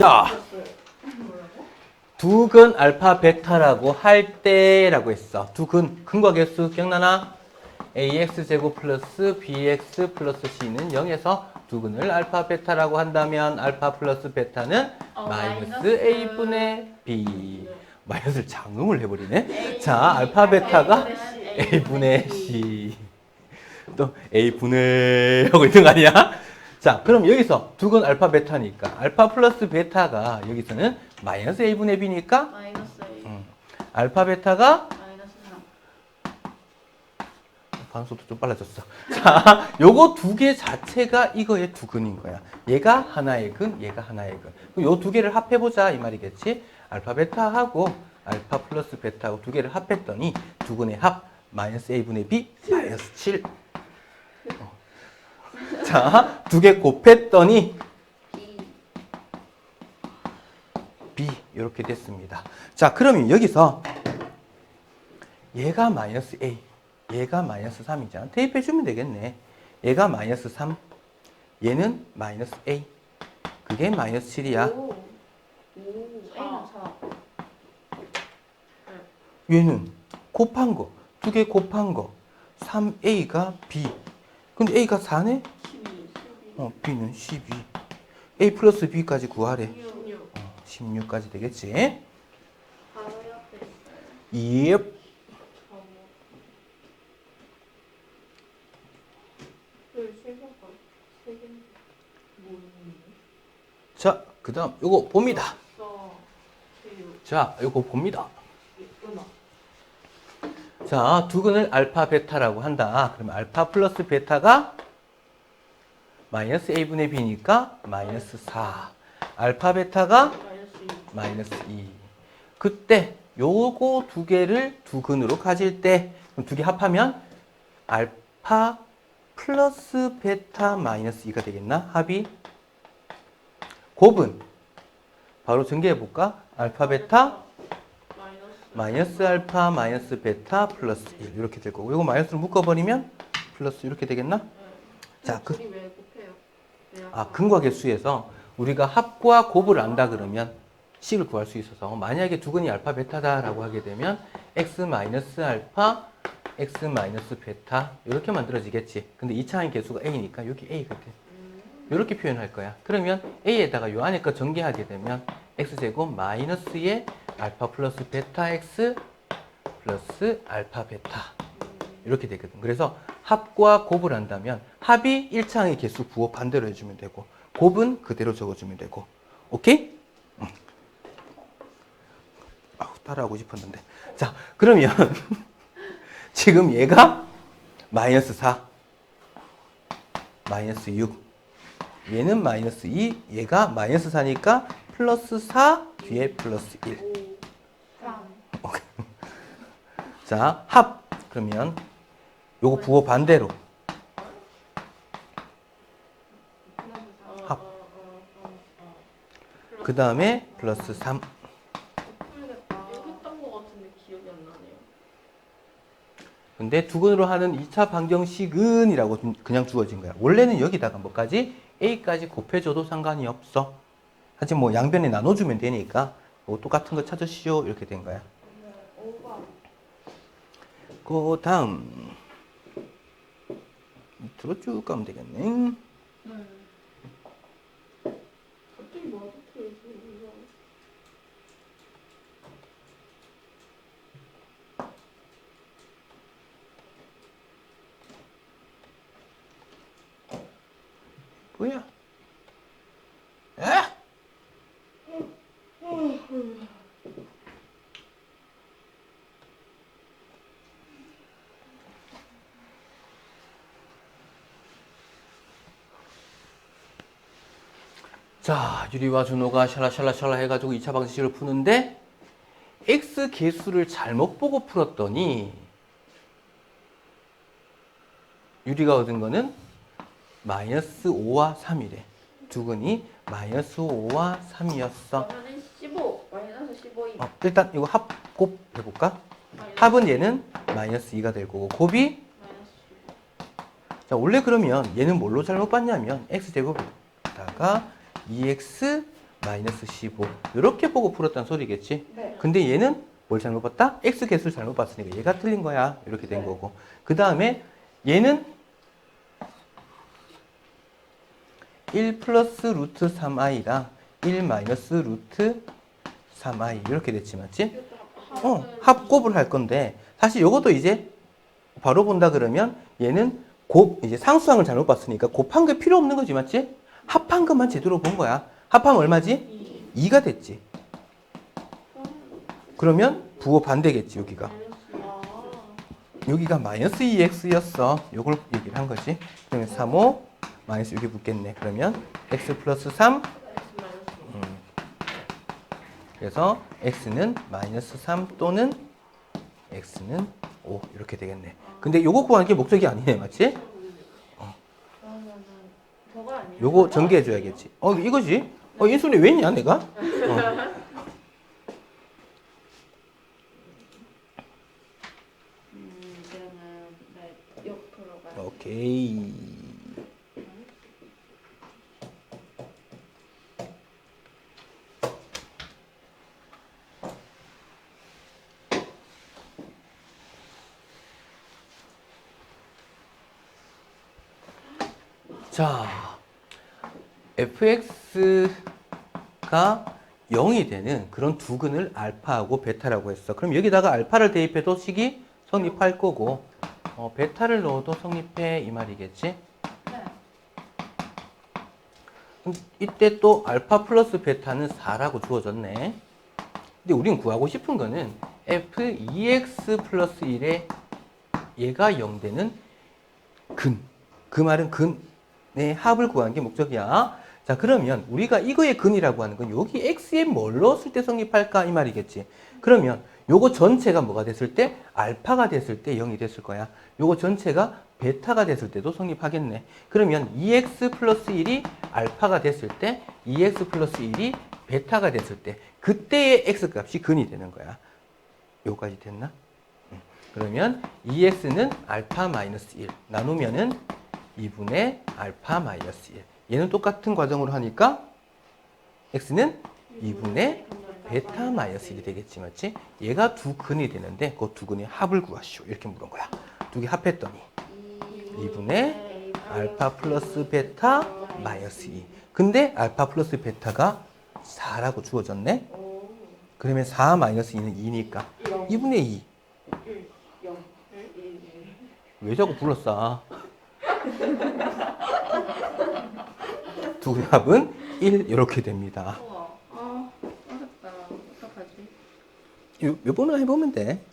자, 두근 알파 베타라고 할 때라고 했어. 두근 근과 개수 기억나나? ax 제곱 플러스 bx 플러스 c는 0에서 두근을 알파 베타라고 한다면 알파 플러스 베타는 어, 마이너스 마이너스 a분의 b 마이너스를 장음을 해버리네. 자, 알파 베타가 a분의 c 또 a분의 하고 있는 거 아니야? 자, 그럼 여기서 두근 알파 베타니까 알파 플러스 베타가 여기서는 마이너스 a분의 b니까 마이너스 A 음, 알파 베타가 마이너스 3 반속도 좀 빨라졌어. 자, 요거 두 개 자체가 이거의 두 근인 거야. 얘가 하나의 근, 얘가 하나의 근. 그럼 요 두 개를 합해보자 이 말이겠지. 알파 베타하고 알파 플러스 베타하고 두 개를 합했더니 두 근의 합 마이너스 a분의 b 마이너스 7. 어. 자, 두 개 곱했더니 B 이렇게 됐습니다. 자, 그러면 여기서 얘가 마이너스 a, 얘가 마이너스 3이잖아. 대입해 주면 되겠네. 얘가 마이너스 3, 얘는 마이너스 a. 그게 마이너스 7이야. 오. 오. A는 4 얘는 곱한 거, 두 개 곱한 거. 3a가 b. 근데 a가 4네? 12 12 어, b는 12. a 플러스 b까지 구하래. 16 어, 16까지 되겠지? 바로. 뭐였는데? 자, 그 다음 요거 봅니다. 자, 요거 봅니다. 자, 두 근을 알파 베타라고 한다. 그러면 알파 플러스 베타가 마이너스 a분의 b니까 마이너스 4. 알파 베타가 마이너스 2 마이너스 2. 그때 요거 두 개를 두 근으로 가질 때두개 합하면 알파 플러스 베타 마이너스 2가 되겠나? 합이 곱은 바로 전개해 볼까? 알파 베타 마이너스 알파 마이너스 베타 플러스 1 이렇게 될 거고 이거 마이너스로 묶어버리면 플러스 이렇게 되겠나? 자, 자, 그- 아 근과 개수에서 우리가 합과 곱을 안다 그러면 식을 구할 수 있어서 만약에 두근이 알파 베타다라고 하게 되면 x 마이너스 알파 x 마이너스 베타 이렇게 만들어지겠지. 근데 2차의 개수가 a니까 여기 a거든 이렇게 표현할 거야. 그러면 a에다가 요 안에 거 전개하게 되면 x제곱 마이너스의 알파 플러스 베타 x 플러스 알파 베타 이렇게 되거든. 그래서 합과 곱을 한다면 합이 1차항의 개수 부호 반대로 해주면 되고 곱은 그대로 적어주면 되고 오케이? 응. 아우, 따라하고 싶었는데 자 그러면 지금 얘가 마이너스 4 마이너스 6 얘는 마이너스 2 얘가 마이너스 4니까 플러스 4 뒤에 플러스 1 5 3 자, 합. 그러면 요거 부호 반대로 합. 그 다음에 플러스 3. 풀겠다. 이거 했던 거 같은데 기억이 안 나네요. 근데 두근으로 하는 2차 방정식은 이라고 좀 그냥 주어진 거야. 원래는 여기다가 뭐까지? A까지 곱해줘도 상관이 없어. 하지만 뭐 양변에 나눠주면 되니까 뭐 똑같은 거 찾으시오. 이렇게 된 거야. 그 다음 밑으로 쭉 가면 되겠네. 네. 갑자기 뭐 어떻게 이거 뭐야? 에? 자, 유리와 준호가 샬라샬라샬라 해가지고 2차 방정식을 푸는데 x 개수를 잘못 보고 풀었더니 유리가 얻은 거는 마이너스 5와 3이래. 두근이 마이너스 5와 3이었어. 그러면 15 마이너스 15이 어, 일단 이거 합 곱 해볼까? 합은 얘는 마이너스 2가 될 거고 곱이 마이너스 자 원래 그러면 얘는 뭘로 잘못 봤냐면 x제곱에다가 2x 마이너스 15 이렇게 보고 풀었다는 소리겠지 네. 근데 얘는 뭘 잘못 봤다? x 개수를 잘못 봤으니까 얘가 틀린 거야 이렇게 된 네. 거고 그 다음에 얘는 1 플러스 루트 3i랑 1 마이너스 루트 3i 이렇게 됐지 맞지? 어, 합곱을 할 건데 사실 이것도 이제 바로 본다 그러면 얘는 곱 이제 상수항을 잘못 봤으니까 곱한 게 필요 없는 거지 맞지? 합한 것만 제대로 본 거야. 합하면 얼마지? 2가 됐지. 그러면 부호 반대겠지 여기가. 아, 여기가 마이너스 2x였어. 요걸 얘기를 한 거지. 그러면 3호 마이너스 여기 붙겠네. 그러면 x 플러스 3 음. 그래서 x는 마이너스 3 또는 x는 5 이렇게 되겠네. 근데 요거 구하는 게 목적이 아니네, 맞지? 아니에요? 요거 전개해 줘야겠지. 어, 이거지? 어, 인순이 왜 있냐, 내가? 어. 음, 이제는 네, 옆으로 가요. 오케이. 자, fx가 0이 되는 그런 두 근을 알파하고 베타라고 했어. 그럼 여기다가 알파를 대입해도 식이 성립할 거고, 어, 베타를 넣어도 성립해 이 말이겠지? 이때 또 알파 플러스 베타는 4라고 주어졌네. 근데 우린 구하고 싶은 거는 f2x 플러스 1에 얘가 0 되는 근. 그 말은 근 의 합을 구하는 게 목적이야. 자, 그러면 우리가 이거의 근이라고 하는 건 여기 x에 뭘 넣었을 때 성립할까? 이 말이겠지. 그러면 요거 전체가 뭐가 됐을 때? 알파가 됐을 때 0이 됐을 거야. 요거 전체가 베타가 됐을 때도 성립하겠네. 그러면 2x 플러스 1이 알파가 됐을 때 2x 플러스 1이 베타가 됐을 때 그때의 x 값이 근이 되는 거야. 요까지 됐나? 음. 그러면 2x는 알파 마이너스 1 나누면은 2분의 알파 마이너스 1 얘는 똑같은 과정으로 하니까 x는 2분의 베타 마이너스 1이 되겠지 맞지? 얘가 두 근이 되는데 그 두 근의 합을 구하시오. 이렇게 물은 거야. 두 개 합했더니 2분의 알파 플러스 베타 마이너스 2 근데 알파 플러스 베타가 4라고 주어졌네. 그러면 4 마이너스 2는 2니까 2분의 2 왜 자꾸 불렀어? 두 합은 1 이렇게 됩니다 우와. 아, 어렵다. 어떡하지? 요, 요 번만 해보면 돼.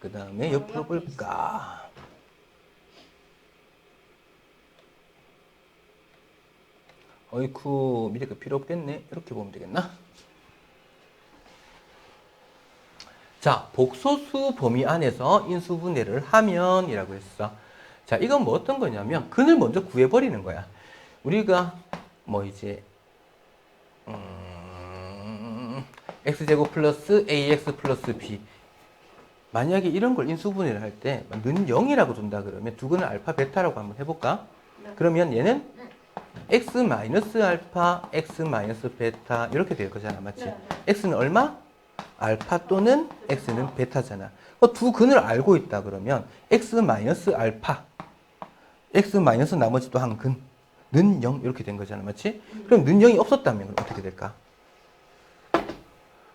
그 다음에 옆으로 볼까. 어이쿠, 미래가 필요 없겠네. 이렇게 보면 되겠나? 자, 복소수 범위 안에서 인수분해를 하면이라고 했어. 자, 이건 뭐 어떤 거냐면, 근을 먼저 구해버리는 거야. 우리가 뭐 이제, 음, x제곱 플러스 ax 플러스 b. 만약에 이런 걸 인수분해를 할 때, 는 0이라고 준다 그러면 두 근을 알파, 베타라고 한번 해볼까? 네. 그러면 얘는 x 마이너스 알파, x 마이너스 베타 이렇게 될 거잖아, 맞지? 네. x는 얼마? 알파 또는 x는 베타잖아. 그두 근을 알고 있다 그러면 x 마이너스 알파, x 마이너스 나머지 또 한 근, 는 0 이렇게 된 거잖아, 맞지? 그럼 는 0이 없었다면 어떻게 될까?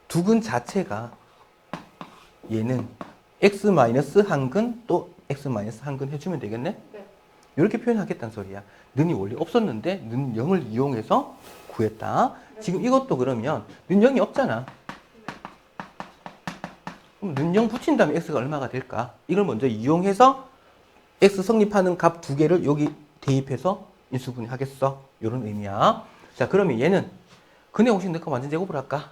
두근 자체가 얘는 x 마이너스 한근 또 x 마이너스 한근 해주면 되겠네? 네. 이렇게 표현하겠다는 소리야. 는이 원래 없었는데 는 0을 이용해서 구했다. 지금 이것도 그러면 는 0이 없잖아. 그럼 는 0 붙인 다음에 x가 얼마가 될까? 이걸 먼저 이용해서 x 성립하는 값 두 개를 여기 대입해서 인수분해 하겠어. 이런 의미야. 자, 그러면 얘는 근의 공식 넣고 완전 제곱을 할까?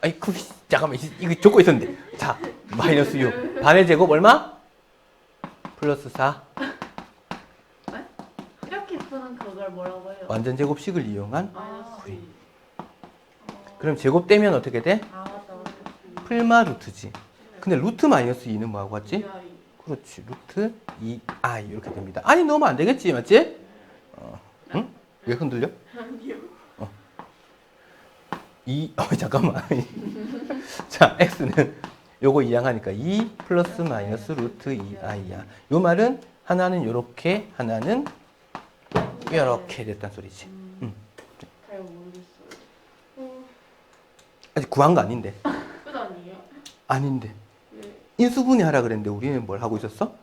아이쿠, 씨, 잠깐만, 이- 이거 적고 있었는데. 자, 마이너스 6. 반의 제곱 얼마? 플러스 4. 이렇게 푸는 그걸 뭐라고 해요? 완전 제곱식을 이용한 V. 2. 그럼 제곱되면 어떻게 돼? 아, 맞다. 맞다. 풀마 루트지. 근데 루트 마이너스 2는 뭐하고 같지? 그렇지. 루트 2i 이렇게 됩니다. 아니 넣으면 안 되겠지, 맞지? 어, 응? 왜 흔들려? 아니요. 2, 어, 잠깐만. 자, x는 요거 이항하니까 2 플러스 마이너스 루트 2i야. 요 말은 하나는 요렇게, 하나는 요렇게 됐단 소리지. 음. 잘 모르겠어요. 어, 아직 구한 거 아닌데. 끝 아니에요? 아닌데. 네. 인수분해 하라 그랬는데 우리는 뭘 하고 있었어?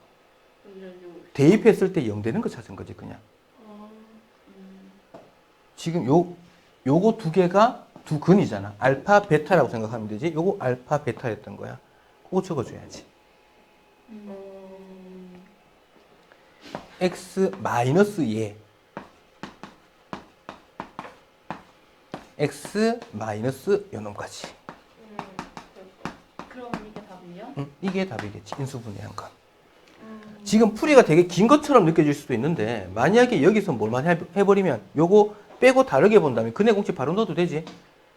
대입했을 때 0 되는 거 찾은 거지, 그냥. 지금 요, 요거 두 개가 두 근이잖아. 알파, 베타라고 생각하면 되지. 요거 알파, 베타였던 거야. 그거 적어줘야지. 음. x 마이너스 예. x 마이너스 요놈까지. 음. 됐다. 그럼 이게 답이에요? 응? 이게 답이겠지. 인수분해한 거. 음. 지금 풀이가 되게 긴 것처럼 느껴질 수도 있는데 만약에 여기서 뭘만 해- 해버리면 요거 빼고 다르게 본다면 근해 공식 바로 넣어도 되지.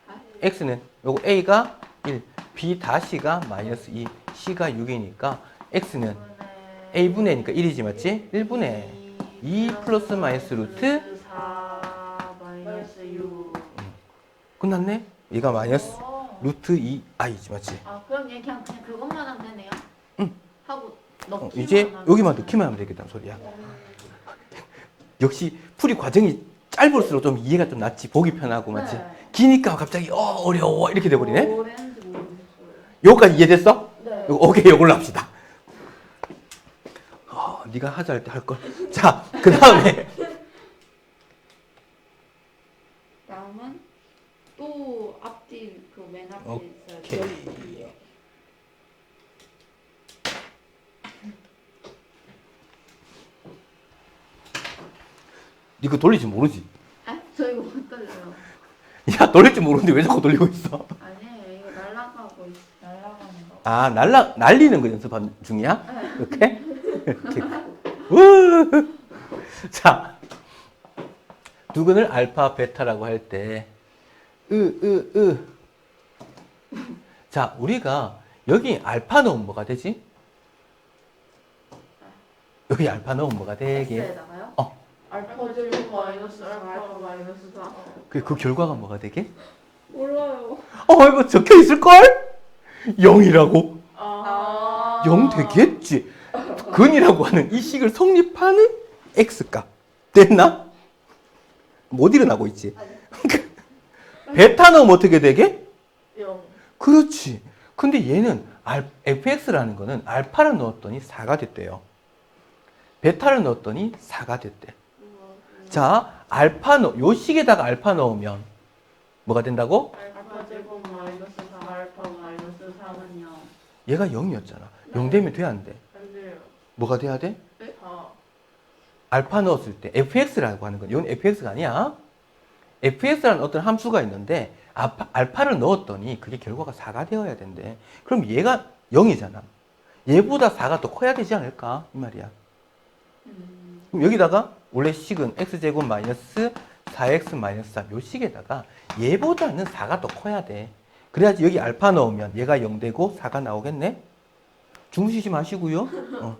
아, x는 요거 a가 1, b 다시가 마이너스 2, c가 6이니까 x는 a분의 니까 1이지 맞지? 1분의 2 플러스 마이너스 루트 4 마이너스 6 끝났네? 얘가 마이너스 어. 루트 2i지 맞지? 아 그럼 얘 그냥 그냥 그것만 하면 되네요? 응. 하고 어, 넣기만 이제 하면 여기만? 넣기만 하면 되겠다는 소리야. 음. 역시 풀이 과정이 짧을수록 좀 이해가 좀 낫지 보기 편하고 맞지? 네. 기니까 갑자기 어 어려워 이렇게 돼버리네. 모르겠어요. 요거까지 이해됐어? 네. 요거, 오케이 요걸로 합시다. 어, 네가 하자 할 때 할 걸. 자, 그 다음에 다음은 또 앞뒤 그 맨 앞에 있어요. 오케이. 여기. 네가 돌리지 모르지? 아? 저 이거 못 떨려요. 야 돌릴 줄 모르는데 왜 자꾸 돌리고 있어? 아니에요. 이거 날아가고 있, 날아가는 거. 아 날라 날리는 거 연습한 중이야? 네. 이렇게? 이렇게. 우! 자, 두근을 알파, 베타라고 할 때, 으, 으, 으. 자, 우리가 여기 알파 넣으면 뭐가 되지? 여기 알파 넣으면 뭐가 되게? X에다가요? 알파 제곱 마이너스 알파 마이너스 4. 그, 그 결과가 뭐가 되게? 몰라요. 어, 이거 적혀 있을걸? 0이라고? 아. 0 되겠지. 근이라고 하는 이 식을 성립하는 x값. 됐나? 못 일어나고 있지. 베타 넣으면 어떻게 되게? 0. 그렇지. 근데 얘는 알, fx라는 거는 알파를 넣었더니 4가 됐대요. 베타를 넣었더니 4가 됐대. 자, 알파 넣, 요 식에다가 알파 넣으면 뭐가 된다고? 알파 제곱 마이너스 4 알파 마이너스 4는요. 얘가 0이었잖아. 0 되면 돼, 안 돼? 안 돼요. 뭐가 돼야 돼? 4. 알파 넣었을 때 fx라고 하는 건 이건 fx가 아니야. Fx라는 어떤 함수가 있는데 알파, 알파 를 넣었더니 그게 결과가 4가 되어야 된대. 그럼 얘가 0이잖아. 얘보다 4가 더 커야 되지 않을까? 이 말이야. 음. 그럼 여기다가 원래 식은 x제곱 마이너스 4x 마이너스 3, 요 식에다가 얘보다는 4가 더 커야 돼. 그래야지 여기 알파 넣으면 얘가 0 되고 4가 나오겠네? 주무시지 마시고요. 어.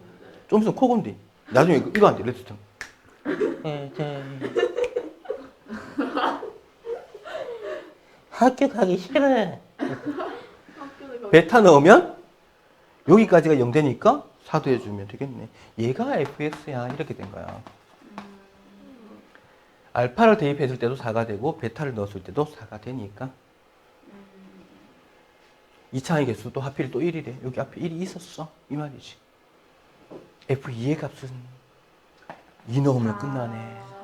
좀 있으면 코곤디. 나중에 이거, 이거 안 돼, 레스팅. 학교 가기 싫어. 베타 넣으면 여기까지가 0 되니까 4도 해주면 되겠네. 얘가 fx야. 이렇게 된 거야. 알파를 대입했을 때도 4가 되고 베타를 넣었을 때도 4가 되니까 이차의 개수도 하필 또 1이래. 여기 앞에 1이 있었어. 이 말이지. F2의 값은 2 넣으면 끝나네.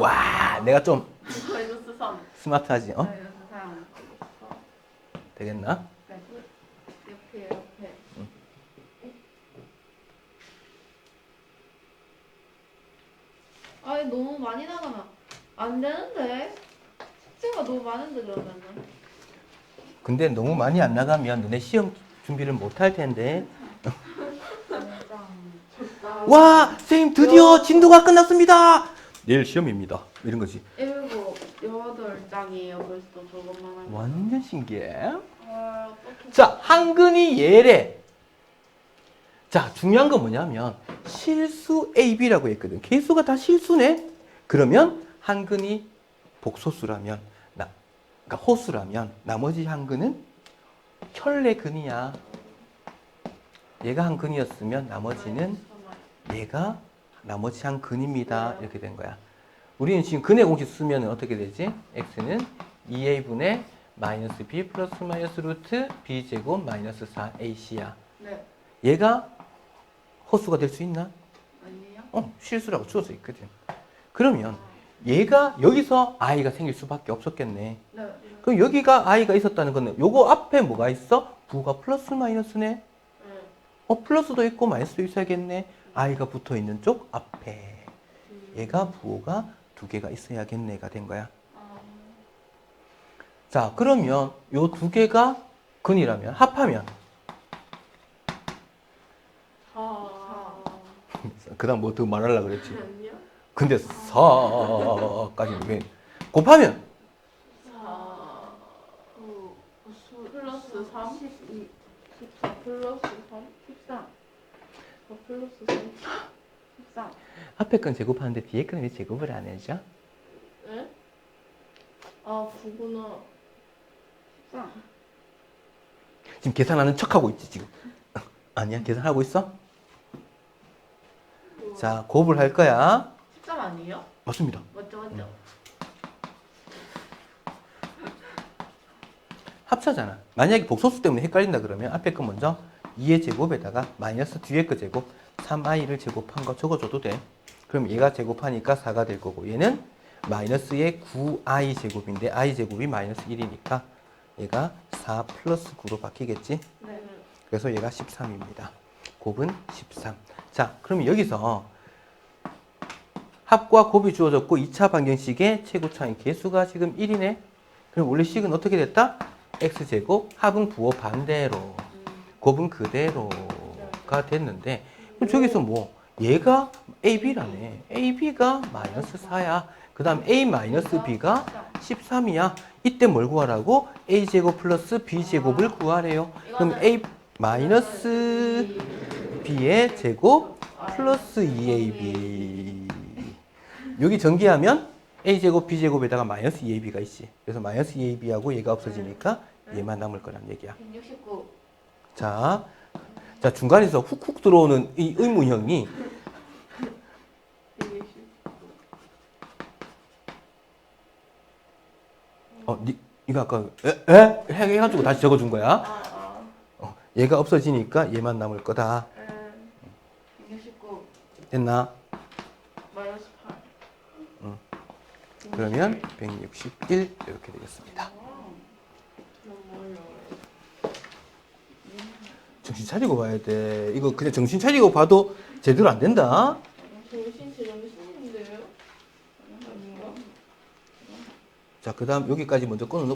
와, 내가 좀 마이너스 3. 스마트하지? 어? 마이너스 3. 되겠나? 네. 옆에 옆에. 아니 너무 많이 나가면 안 되는데 숙제가 너무 많은데 그러면은 근데 너무 많이 안 나가면 너네 시험 준비를 못 할 텐데. 와, 선생님 드디어 진도가 끝났습니다. 내일 시험입니다. 이런 거지. 일곱 여덟 장이에요. 벌써 저것만 하면. 완전 신기해. 아, 어떡해. 자, 한근이 예래. 자, 중요한 건 뭐냐면 실수 AB라고 했거든. 개수가 다 실수네. 그러면 한 근이 복소수라면 나 그러니까 호수라면 나머지 한 근은 켤레 근이야. 얘가 한 근이었으면 나머지는 얘가 나머지 한 근입니다. 이렇게 된 거야. 우리는 지금 근의 공식 쓰면 어떻게 되지? x는 2a분의 마이너스 b 플러스 마이너스 루트 b 제곱 마이너스 4ac야. 네. 얘가 호수가 될 수 있나? 아니에요? 어, 실수라고 주어져 있거든. 그러면 얘가 여기서 i가 생길 수밖에 없었겠네. 네. 그럼 여기가 i가 있었다는 거는 요거 앞에 뭐가 있어? 부가 플러스 마이너스네. 네. 어, 플러스도 있고 마이너스도 있어야겠네. I가 붙어 있는 쪽 앞에. 얘가 부호가 두 개가 있어야겠네가 된 거야. 아, 자, 그러면 요 두 개가 근이라면 합하면 아. 그다음 뭐 더 말하려고 그랬지. 근데 4까지 왜 곱하면 4, 9, 플러스 3, 12, 14 플러스 3, 13, 4 플러스 3. 13. 앞에 건 제곱하는데 뒤에 건 왜 제곱을 안 해줘? 네? 아, 9구나. 13. 지금 계산하는 척하고 있지 지금. 아니야 계산하고 있어? 자 곱을 할 거야. 13 아니에요? 맞습니다. 맞죠, 맞죠? 합차잖아. 만약에 복소수 때문에 헷갈린다 그러면 앞에 거 먼저 2의 제곱에다가 마이너스 뒤에 거 제곱 3i를 제곱한 거 적어줘도 돼. 그럼 얘가 제곱하니까 4가 될 거고 얘는 마이너스의 9i 제곱인데 i 제곱이 마이너스 1이니까 얘가 4 플러스 9로 바뀌겠지. 네. 그래서 얘가 13입니다. 곱은 13. 자, 그럼 여기서 합과 곱이 주어졌고 2차 방정식의 최고차인 개수가 지금 1이네. 그럼 원래 식은 어떻게 됐다? x제곱 합은 부호 반대로 곱은 그대로가 됐는데 그럼 저기서 뭐 얘가 ab라네. ab가 마이너스 4야. 그 다음 a 마이너스 b가 13이야. 이때 뭘 구하라고? a제곱 플러스 b제곱을 구하래요. 그럼 a 마이너스 b의 제곱 플러스 2ab. 여기 전개하면 a제곱 b제곱에다가 마이너스 2ab가 있지. 그래서 마이너스 2ab하고 얘가 없어지니까 얘만 남을 거란 얘기야. 169. 자, 자 중간에서 훅훅 들어오는 이 의문형이 120. 어, 니, 이거 아까 에? 에? 해가지고 다시 적어준 거야. 어, 얘가 없어지니까 얘만 남을 거다. 에, 169. 됐나? 마이너스 8. 응. 그러면 161 이렇게 되겠습니다. 너무 어려워요. 정신 차리고 봐야 돼. 이거 그냥 정신 차리고 봐도 제대로 안 된다. 정신 제 정신인데요? 아닌가? 자, 그 다음 여기까지 먼저 끊어 놓고